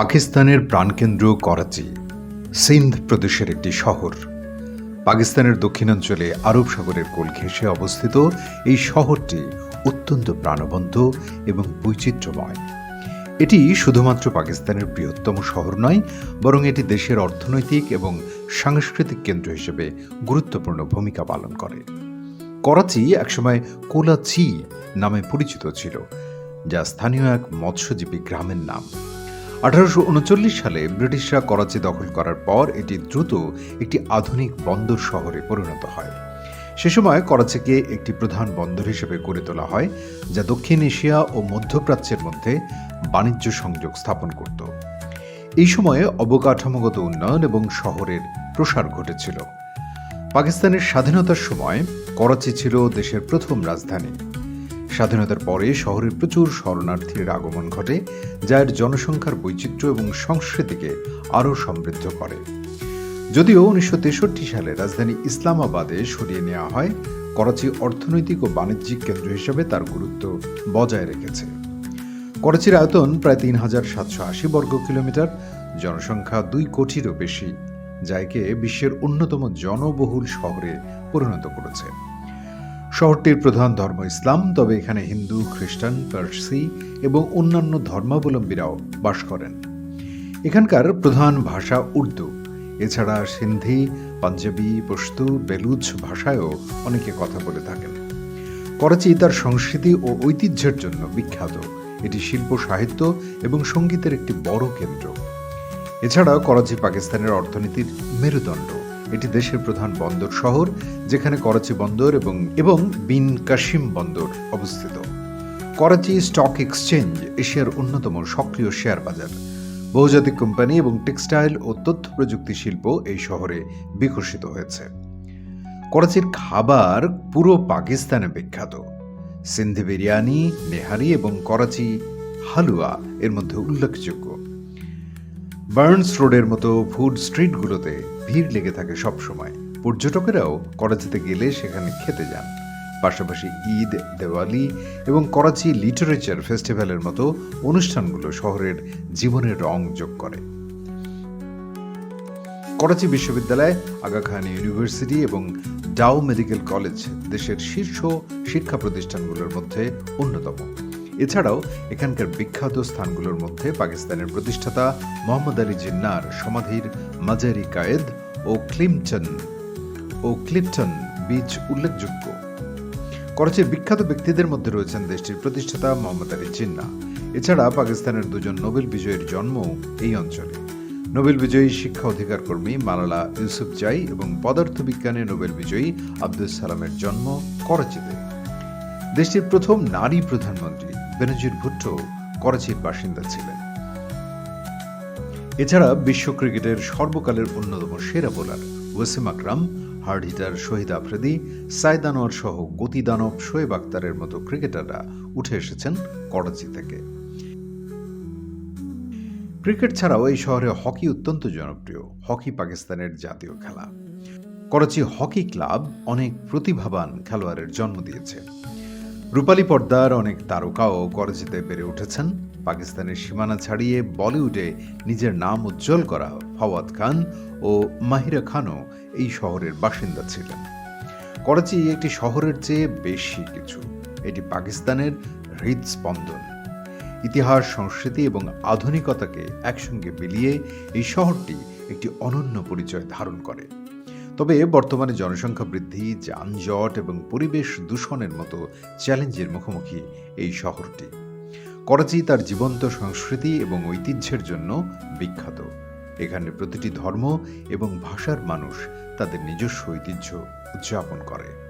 পাকিস্তানের প্রাণকেন্দ্র করাচি, সিন্ধ প্রদেশের একটি শহর। পাকিস্তানের দক্ষিণাঞ্চলে আরব সাগরের কোল ঘেঁষে অবস্থিত এই শহরটি অত্যন্ত প্রাণবন্ত এবং বৈচিত্র্যময়। এটি শুধুমাত্র পাকিস্তানের বৃহত্তম শহর নয়, বরং এটি দেশের অর্থনৈতিক এবং সাংস্কৃতিক কেন্দ্র হিসেবে গুরুত্বপূর্ণ ভূমিকা পালন করে। করাচি একসময় কোলাচি নামে পরিচিত ছিল, যা স্থানীয় এক মৎস্যজীবী গ্রামের নাম। আঠারোশো উনচল্লিশ সালে ব্রিটিশরা করাচি দখল করার পর এটি দ্রুত একটি আধুনিক বন্দর শহরে পরিণত হয়। সে সময় করাচিকে একটি প্রধান বন্দর হিসেবে গড়ে তোলা হয়, যা দক্ষিণ এশিয়া ও মধ্যপ্রাচ্যের মধ্যে বাণিজ্য সংযোগ স্থাপন করত। এই সময়ে অবকাঠামোগত উন্নয়ন এবং শহরের প্রসার ঘটেছিল। পাকিস্তানের স্বাধীনতার সময় করাচি ছিল দেশের প্রথম রাজধানী। স্বাধীনতার পরে শহরে প্রচুর শরণার্থীর আগমন ঘটে, যা এর জনসংখ্যার বৈচিত্র্য এবং সংস্কৃতিকে আরও সমৃদ্ধ করে। যদিও উনিশশো তেষট্টি সালে রাজধানী ইসলামাবাদে সরিয়ে নেওয়া হয়, করাচি অর্থনৈতিক ও বাণিজ্যিক কেন্দ্র হিসেবে তার গুরুত্ব বজায় রেখেছে। করাচির আয়তন প্রায় তিন হাজার সাতশো আশি বর্গ কিলোমিটার, জনসংখ্যা দুই কোটিরও বেশি, যা একে বিশ্বের অন্যতম জনবহুল শহরে পরিণত করেছে। শহরটির প্রধান ধর্ম ইসলাম, তবে এখানে হিন্দু, খ্রিস্টান, পার্সি এবং অন্যান্য ধর্মাবলম্বীরাও বাস করেন। এখানকার প্রধান ভাষা উর্দু। এছাড়া সিন্ধি, পাঞ্জাবি, পশতু, বেলুচ ভাষায়ও অনেকে কথা বলে থাকেন। করাচি তার সংস্কৃতি ও ঐতিহ্যের জন্য বিখ্যাত। এটি শিল্প, সাহিত্য এবং সঙ্গীতের একটি বড় কেন্দ্র। এছাড়া করাচি, পাকিস্তানের অর্থনীতির মেরুদণ্ড। এটি দেশের প্রধান বন্দর শহর, যেখানে করাচি বন্দর এবং এবং বিন কাশিম বন্দর অবস্থিত। করাচি স্টক এক্সচেঞ্জ, এশিয়ার অন্যতম সক্রিয় শেয়ার বাজার। বহুজাতিক কোম্পানি এবং টেক্সটাইল ও তথ্য প্রযুক্তি শিল্প এই শহরে বিকশিত হয়েছে। করাচির খাবার পুরো পাকিস্তানে বিখ্যাত। সিন্ধি বিরিয়ানি, নেহারি এবং করাচি হালুয়া এর মধ্যে উল্লেখযোগ্য। বার্নস রোডের মতো ফুড স্ট্রিটগুলোতে ভিড় লেগে থাকে সবসময় পর্যটকেরাও করাচিতে গেলে সেখানে খেতে যান। পাশাপাশি ঈদ, দেওয়ালি এবং করাচি লিটারেচার ফেস্টিভ্যালের মতো অনুষ্ঠানগুলো শহরের জীবনের রং যোগ করে। করাচি বিশ্ববিদ্যালয় আগা খান ইউনিভার্সিটি এবং ডাও মেডিকেল কলেজ দেশের শীর্ষ শিক্ষা প্রতিষ্ঠানগুলোর মধ্যে অন্যতম। এছাড়াও এখানকার বিখ্যাত স্থানগুলোর মধ্যে পাকিস্তানের প্রতিষ্ঠাতা মোহাম্মদ আলী জিন্নার সমাধির মাজারি কায়েদ ও ক্লিমটন ও ক্লিপটন বিচ উল্লেখযোগ্য। করাচির বিখ্যাত ব্যক্তিদের মধ্যে রয়েছেন দেশটির প্রতিষ্ঠাতা মোহাম্মদ আলী জিন্না। এছাড়া পাকিস্তানের দুজন নোবেল বিজয়ীর জন্ম এই অঞ্চলে। নোবেল বিজয়ী শিক্ষা অধিকার কর্মী মালালা ইউসুফ জাই এবং পদার্থবিজ্ঞানে নোবেল বিজয়ী আব্দুল সালামের জন্ম করাচিতে। দেশটির প্রথম নারী প্রধানমন্ত্রী। বেনজির ভুট্টো করাচির বাসিন্দা ছিলেন। এছাড়া বিশ্ব ক্রিকেটের সর্বকালের অন্যতম সেরা bowler Wasim Akram, hard hitter Shahid Afridi, Saeed Anwar সহ গতিদানব শোয়েব আক্তারের মতো ক্রিকেটাররা উঠে এসেছেন করাচি থেকে। ক্রিকেট ছাড়াও এই শহরে হকি অত্যন্ত জনপ্রিয়, হকি পাকিস্তানের জাতীয় খেলা। করাচি হকি ক্লাব অনেক প্রতিভাবান খেলোয়াড়ের জন্ম দিয়েছে। রূপালী পর্দার অনেক তারকাও করাচিতে বেড়ে উঠেছেন। পাকিস্তানের সীমানা ছাড়িয়ে বলিউডে নিজের নাম উজ্জ্বল করা ফওয়াদ খান ও মাহিরা খানও এই শহরের বাসিন্দা ছিলেন। করাচি একটি শহরের চেয়ে বেশি কিছু। এটি পাকিস্তানের হৃদস্পন্দন। ইতিহাস, সংস্কৃতি এবং আধুনিকতাকে একসঙ্গে মিলিয়ে এই শহরটি একটি অনন্য পরিচয় ধারণ করে। তবে বর্তমানে জনসংখ্যা বৃদ্ধি, যানজট এবং পরিবেশ দূষণের মতো চ্যালেঞ্জের মুখোমুখি এই শহরটি। করাচি তার জীবন্ত সংস্কৃতি এবং ঐতিহ্যের জন্য বিখ্যাত। এখানে প্রতিটি ধর্ম এবং ভাষার মানুষ তাদের নিজস্ব ঐতিহ্য উদযাপন করে।